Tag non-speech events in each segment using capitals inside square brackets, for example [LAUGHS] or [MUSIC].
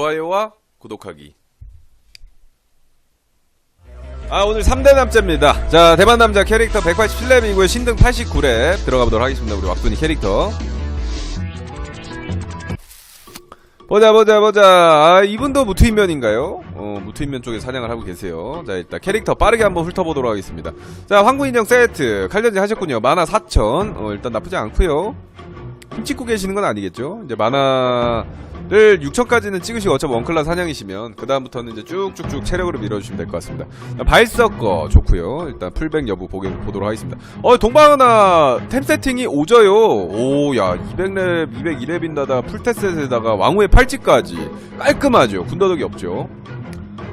좋아요와 구독하기. 아 오늘 3대 남자입니다. 자 대만 남자 캐릭터 187렙이고요. 신등 89렙 들어가 보도록 하겠습니다. 우리 왁순이 캐릭터. 보자 보자 보자. 아 이분도 무트인면인가요? 어 무트인면 쪽에 사냥을 하고 계세요. 자 일단 캐릭터 빠르게 한번 훑어보도록 하겠습니다. 자 황구 인형 세트 칼전지 하셨군요. 만화 4천. 어 일단 나쁘지 않고요. 힘 찍고 계시는 건 아니겠죠? 이제 만화 를 6천까지는 찍으시고 어차피 원클라 사냥이시면 그 다음부터는 이제 쭉쭉쭉 체력으로 밀어주시면 될 것 같습니다. 자, 발석거 좋고요. 일단 풀백 여부 보게, 보도록 하겠습니다. 어 동방하나 템 세팅이 오져요. 오야 200렙 201렙인다다 풀테셋에다가 왕후의 팔찌까지 깔끔하죠. 군더더기 없죠.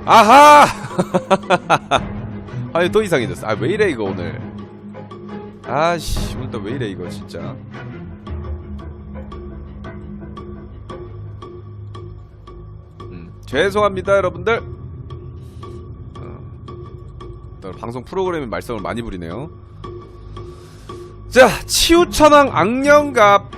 아하! [LAUGHS] 아니 또 이상해졌어. 아 왜 이래 이거 오늘. 아씨 오늘 또 왜 이래 이거 진짜. 죄송합니다 여러분들. 어, 또 방송 프로그램에 말썽을 많이 부리네요. 자 치우천왕 악령갑.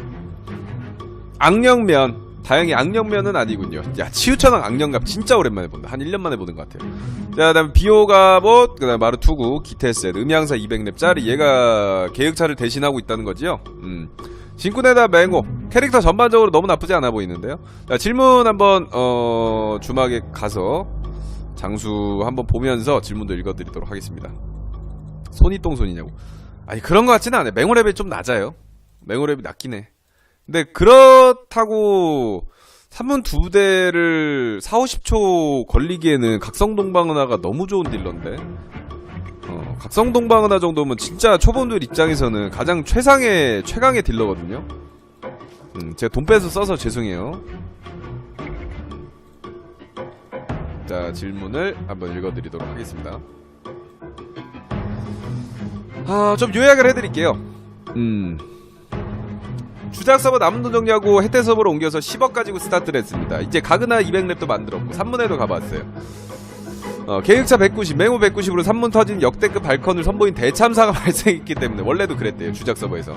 악령면. 다행히 악령면은 아니군요. 야 치우천왕 악령갑 진짜 오랜만에 본다. 한 1년 만에 보는 것 같아요. 자 그 다음에 비오가봇 그다음에 마루투구 기테셋 음향사 200렙짜리 얘가 계획차를 대신하고 있다는 거지요? 음. 진군에다 맹호 캐릭터 전반적으로 너무 나쁘지 않아 보이는데요. 자, 질문 한번 어, 주막에 가서 장수 한번 보면서 질문도 읽어드리도록 하겠습니다. 손이 똥손이냐고? 아니 그런 것 같지는 않아요. 맹호랩이 좀 낮아요. 맹호랩이 낮긴 해. 근데 그렇다고 3문 두 부대를 4, 50초 걸리기에는 각성동방은하가 너무 좋은 딜러인데 어, 각성동방은하 정도면 진짜 초보들 입장에서는 가장 최상의 최강의 딜러거든요. 음, 제가 돈 빼서 써서 죄송해요. 자 질문을 한번 읽어드리도록 하겠습니다. 아, 좀 요약을 해드릴게요. 음. 주작 서버 남은 돈 정리하고 혜태 서버로 옮겨서 10억 가지고 스타트를 했습니다. 이제 가그나 200렙도 만들었고 3문에도 가봤어요. 어, 계획차 190, 맹호 190으로 3문 터진 역대급 발컨을 선보인 대참사가 [LAUGHS] 발생했기 때문에 원래도 그랬대요 주작 서버에서.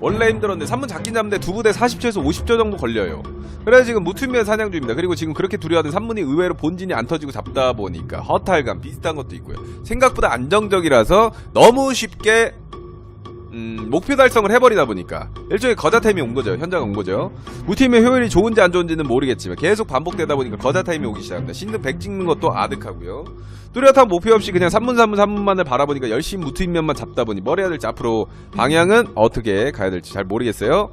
음. 원래 힘들었는데 3문 잡긴 잡는데 두 부대 40초에서 50초 정도 걸려요. 그래서 지금 무투면 사냥 중입니다. 그리고 지금 그렇게 두려워하던 3문이 의외로 본진이 안 터지고 잡다 보니까 허탈감 비슷한 것도 있고요. 생각보다 안정적이라서 너무 쉽게 음, 목표 달성을 해버리다 보니까 일종의 거자타임이 온 거죠. 현장 온 거죠. 무팀의 효율이 좋은지 안 좋은지는 모르겠지만 계속 반복되다 보니까 거자타임이 오기 시작합니다. 신등 100 찍는 것도 아득하고요. 뚜렷한 목표 없이 그냥 3문 3문 3문만을 바라보니까 열심히 무트인면만 잡다 보니 될지 앞으로 방향은 어떻게 가야 될지 잘 모르겠어요.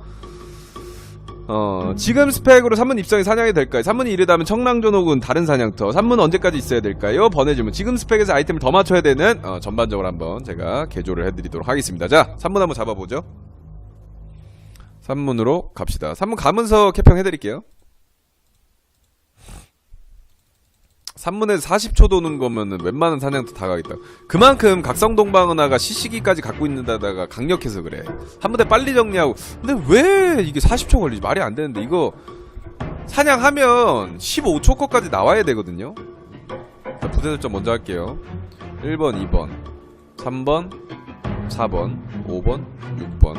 어, 지금 스펙으로 3문 입성이 사냥이 될까요? 3문이 이르다면 청랑전 혹은 다른 사냥터. 3문 언제까지 있어야 될까요? 번외질문. 지금 스펙에서 아이템을 더 맞춰야 되는 어, 전반적으로 한번 제가 개조를 해드리도록 하겠습니다. 자 3문 한번 잡아보죠. 3문으로 갑시다. 3문 가면서 캐평 해드릴게요 3문에서 40초 도는 거면은 웬만한 사냥터 다 가겠다. 그만큼 각성동방은하가 시시기까지 갖고 있는다다가 강력해서 그래. 한 번에 빨리 정리하고. 근데 왜 이게 40초 걸리지? 말이 안 되는데 이거 사냥하면 15초 거까지 나와야 되거든요. 자, 부대 설정 먼저 할게요. 1번, 2번, 3번, 4번, 5번, 6번.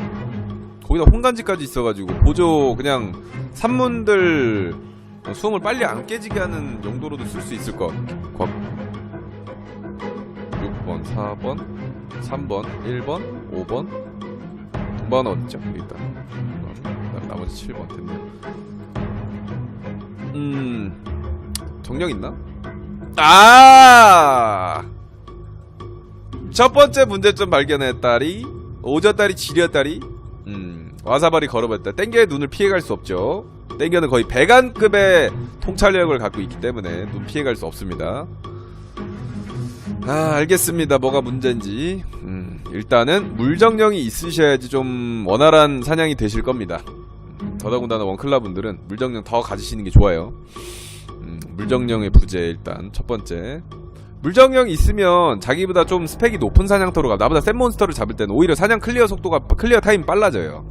거기다 홍간지까지 있어가지고 보조 그냥 산문들 어, 수험을 빨리 안 깨지게 하는 용도로도 쓸 수 있을 것 같고 6번, 4번, 3번, 1번, 5번 동반 어딨죠? 여기 나머지 7번 됐네요 음... 정령 있나? 아! 첫 번째 문제점 발견했다리 오졌다리 지렸다리 음... 와사바리 걸어봤다 땡겨의 눈을 피해갈 수 없죠 땡겨는 거의 배관급의 통찰력을 갖고 있기 때문에 눈 피해갈 수 없습니다. 아, 알겠습니다. 뭐가 문제인지. 음, 일단은 물정령이 있으셔야지 좀 원활한 사냥이 되실 겁니다. 음, 더더군다나 원클라 분들은 물정령 더 가지시는 게 좋아요. 음, 물정령의 부재 일단 첫 번째. 물정령 있으면 자기보다 좀 스펙이 높은 사냥터로 가. 나보다 센 몬스터를 잡을 때는 오히려 사냥 클리어 속도가 클리어 타임 빨라져요.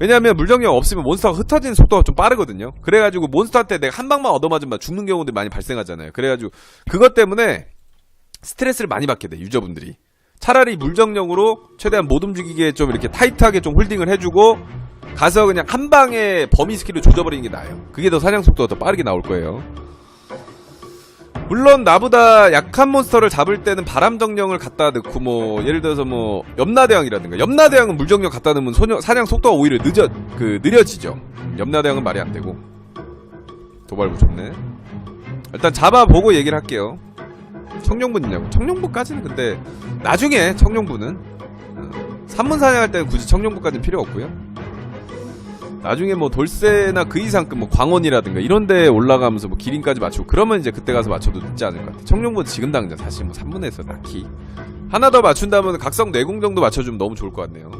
왜냐하면 물정령 없으면 몬스터가 흩어지는 속도가 좀 빠르거든요. 그래가지고 몬스터한테 내가 한 방만 얻어맞으면 죽는 경우도 많이 발생하잖아요. 그래가지고 그것 때문에 스트레스를 많이 받게 돼 유저분들이. 차라리 물정령으로 최대한 못 움직이게 좀 이렇게 타이트하게 좀 홀딩을 해주고 가서 그냥 한 방에 범위 스킬을 조져버리는 게 나아요. 그게 더 사냥 속도가 더 빠르게 나올 거예요. 물론 나보다 약한 몬스터를 잡을 때는 바람 정령을 갖다 넣고 뭐 예를 들어서 뭐 염라대왕이라든가 염라대왕은 물 정령 갖다 넣으면 소녀, 사냥 속도가 오히려 늦어 그 느려지죠. 염라대왕은 말이 안 되고 도발부 좋네. 일단 잡아보고 얘기를 할게요. 청룡분 있냐고. 청룡분까지는 근데 나중에 청룡분은 어, 산문 사냥할 때는 굳이 청룡분까지는 필요 없고요. 나중에 뭐 돌쇠나 그 이상급 뭐 광원이라든가 이런데 올라가면서 뭐 기린까지 맞추고 그러면 이제 그때 가서 맞춰도 늦지 않을 것 같아. 청룡분 지금 당장 사실 뭐 3분에서 딱히 하나 더 맞춘다면 각성 내공 정도 맞춰주면 너무 좋을 것 같네요.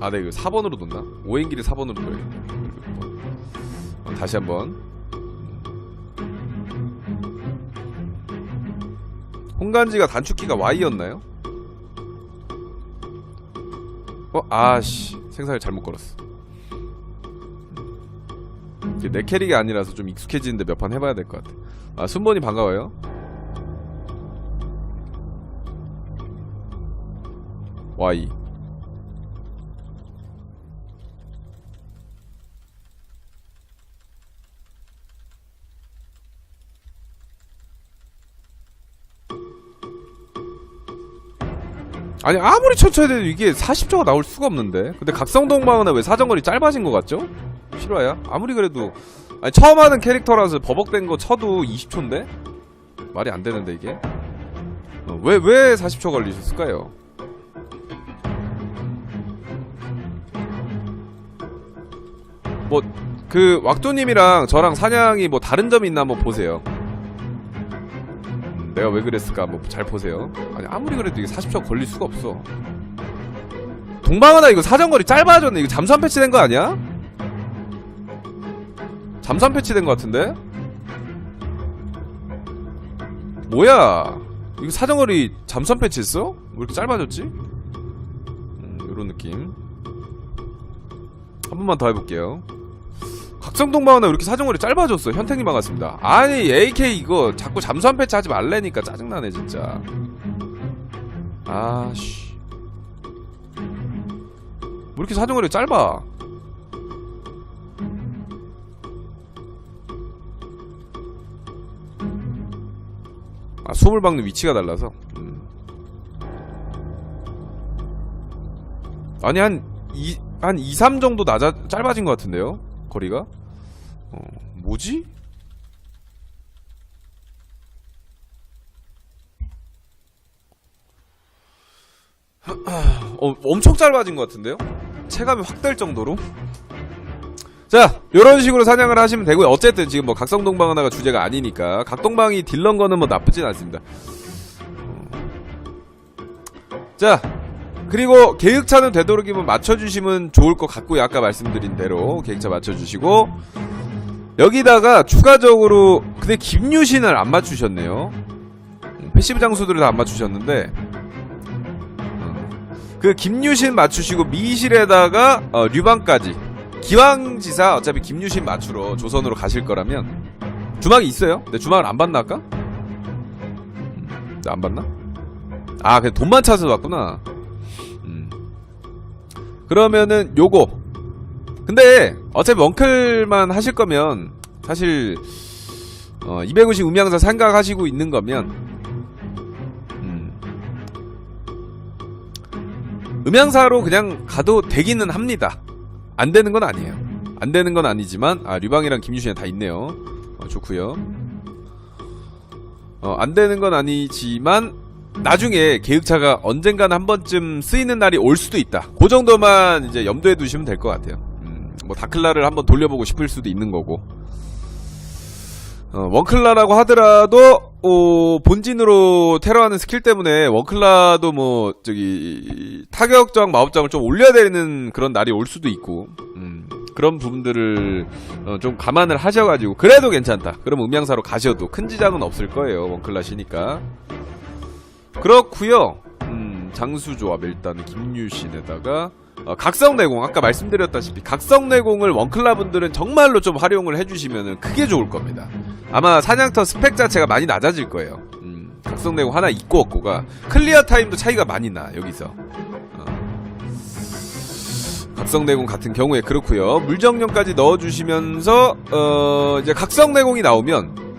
아, 네, 이거 4번으로 놓나? 오행길이 4번으로 놓야겠다. 어, 다시 한번. 홍간지가 단축키가 Y였나요? 어, 아씨. 생사를 잘못 걸었어. 이게 내 캐릭이 아니라서 좀 익숙해지는데 몇 판 해봐야 될 것 같아. 아, 순번이 반가워요. Y. 아니 아무리 천천히 해도 이게 40초가 나올 수가 없는데 근데 각성동방은 왜 사정거리 짧아진 것 같죠? 실화야? 아무리 그래도 아니 처음 하는 캐릭터라서 버벅된 거 쳐도 20초인데? 말이 안 되는데 이게 어, 왜, 왜 40초 걸리셨을까요? 뭐 그 왁도님이랑 저랑 사냥이 뭐 다른 점이 있나 한번 보세요 음, 내가 왜 그랬을까 한번 잘 보세요 아니 아무리 그래도 이게 40초 걸릴 수가 없어 동방하나 이거 사정거리 짧아졌네 이거 잠수함 패치된 거 아니야? 잠수함 패치된 거 같은데? 뭐야 이거 사정거리 잠수함 패치했어? 왜 이렇게 짧아졌지? 음, 요런 느낌 한 번만 더 해볼게요 각성동방하나 왜 이렇게 사정거리 짧아졌어 현택님 반갑습니다. 아니 AK 이거 자꾸 잠수함 패치 하지 말래니까 짜증나네 진짜. 아씨. 왜 이렇게 사정거리 짧아? 아 수업을 박는 위치가 달라서? 음. 아니 한 2, 한 2, 3 정도 낮아 짧아진 것 같은데요 거리가 어, 뭐지? 어, 엄청 짧아진 것 같은데요? 체감이 확 될 정도로? 자, 요런 식으로 사냥을 하시면 되고요. 어쨌든 지금 뭐 각성동방 하나가 주제가 아니니까 각동방이 딜런 거는 뭐 나쁘진 않습니다. 자, 그리고 계획차는 되도록이면 맞춰주시면 좋을 것 같고요. 아까 말씀드린 대로 계획차 맞춰주시고 여기다가 추가적으로 근데 김유신을 안 맞추셨네요. 음, 패시브 장수들을 다 안 맞추셨는데 음, 그 김유신 맞추시고 미실에다가 어, 류방까지 기왕지사 어차피 김유신 맞추러 조선으로 가실 거라면 주막이 있어요? 내 주막을 안 봤나 아까? 음, 안 봤나? 아 그냥 돈만 찾아서 왔구나 음. 그러면은 요거 근데 어차피 원클만 하실 거면 사실 어, 250 음향사 생각하시고 있는 거면 음. 음향사로 그냥 가도 되기는 합니다 안 되는 건 아니에요. 안 되는 건 아니지만 아 류방이랑 김유신이 다 있네요. 어, 좋고요. 어, 안 되는 건 아니지만 나중에 계획차가 언젠가는 한 번쯤 쓰이는 날이 올 수도 있다. 그 정도만 이제 염두에 두시면 될 것 같아요. 음, 뭐 다클라를 한번 돌려보고 싶을 수도 있는 거고. 어, 원클라라고 하더라도 어, 본진으로 테러하는 스킬 때문에 원클라도 뭐 저기 타격적 마법장을 좀 올려야 되는 그런 날이 올 수도 있고 음, 그런 부분들을 어, 좀 감안을 하셔가지고 그래도 괜찮다. 그럼 음향사로 가셔도 큰 지장은 없을 거예요 원클라시니까 그렇고요. 음, 장수조합 일단 김유신에다가 어, 각성내공 아까 말씀드렸다시피 각성내공을 원클라분들은 정말로 좀 활용을 해주시면 크게 좋을 겁니다. 아마 사냥터 스펙 자체가 많이 낮아질 거예요. 음, 각성내공 하나 있고 없고가 클리어 타임도 차이가 많이 나 여기서 어. 각성내공 같은 경우에 그렇고요 물정령까지 넣어주시면서 어 이제 각성내공이 나오면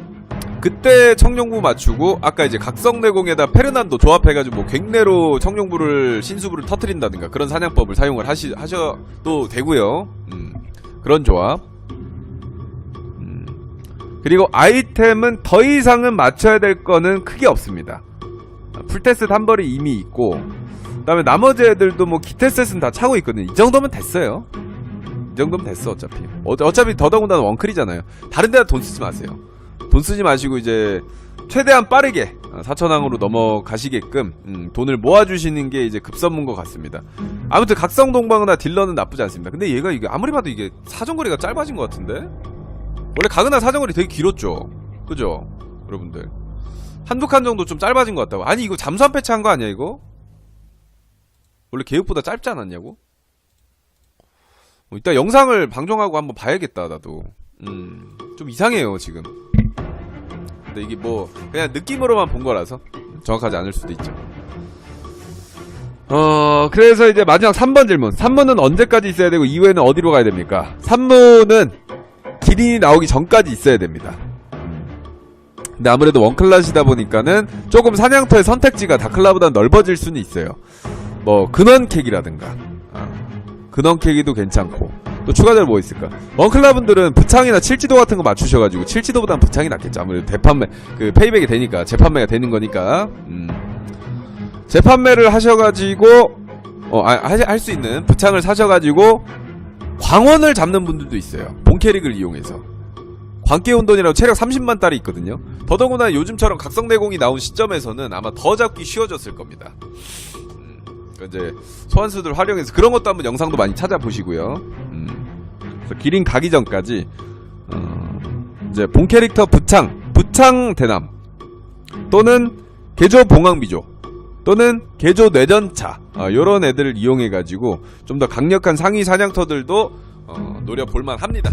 그때 청룡부 맞추고 아까 이제 각성내공에다 페르난도 조합해가지고 뭐 갱내로 청룡부를 신수부를 터트린다든가 그런 사냥법을 사용을 하시 하셔도 되고요 음, 그런 조합 음. 그리고 아이템은 더 이상은 맞춰야 될 거는 크게 없습니다. 풀테스트 한 벌이 이미 있고, 그 다음에 나머지 애들도 뭐 기테셋은 다 차고 있거든요. 이 정도면 됐어요. 이 정도면 됐어, 어차피. 어, 어차피 더더군다나 원클이잖아요. 다른 데다 돈 쓰지 마세요. 돈 쓰지 마시고 이제 최대한 빠르게 4천왕으로 넘어가시게끔 음, 돈을 모아주시는 게 이제 급선무인 것 같습니다. 아무튼 각성동방이나 딜러는 나쁘지 않습니다. 근데 얘가 이게 아무리 봐도 이게 사정거리가 짧아진 것 같은데? 원래 가그나 사정거리 되게 길었죠. 그죠? 여러분들. 한두 칸 정도 좀 짧아진 것 같다고. 아니, 이거 잠수함 패치한 거 아니야, 이거? 원래 계획보다 짧지 않았냐고? 어, 이따 영상을 방송하고 한번 봐야겠다, 나도. 음, 좀 이상해요, 지금. 근데 이게 뭐, 그냥 느낌으로만 본 거라서. 정확하지 않을 수도 있죠. 어, 그래서 이제 마지막 3번 질문. 3문은 언제까지 있어야 되고, 이후에는 어디로 가야 됩니까? 3문은 기린이 나오기 전까지 있어야 됩니다. 근데 아무래도 원클라시다 보니까는 조금 사냥터의 선택지가 다클라보다 넓어질 수는 있어요. 뭐 근원 캐기라든가 아, 근원 캐기도 괜찮고 또 추가적으로 뭐 있을까? 원클라분들은 부창이나 칠지도 같은 거 맞추셔가지고 칠지도보단 부창이 낫겠죠. 아무래도 대판매 그 페이백이 되니까 재판매가 되는 거니까 음. 재판매를 하셔가지고 어 할 수 있는 부창을 사셔가지고 광원을 잡는 분들도 있어요. 본캐릭을 이용해서. 광계운동이라고 체력 30만 달이 있거든요. 더더구나 요즘처럼 각성대공이 나온 시점에서는 아마 더 잡기 쉬워졌을 겁니다. 음, 그러니까 이제 소환수들 활용해서 그런 것도 한번 영상도 많이 찾아보시고요. 음, 그래서 기린 가기 전까지 어, 이제 본 캐릭터 부창, 부창 대남 또는 개조 봉황비조 또는 개조 뇌전차 어, 이런 애들을 이용해 가지고 좀 더 강력한 상위 사냥터들도 어, 노려볼만 합니다.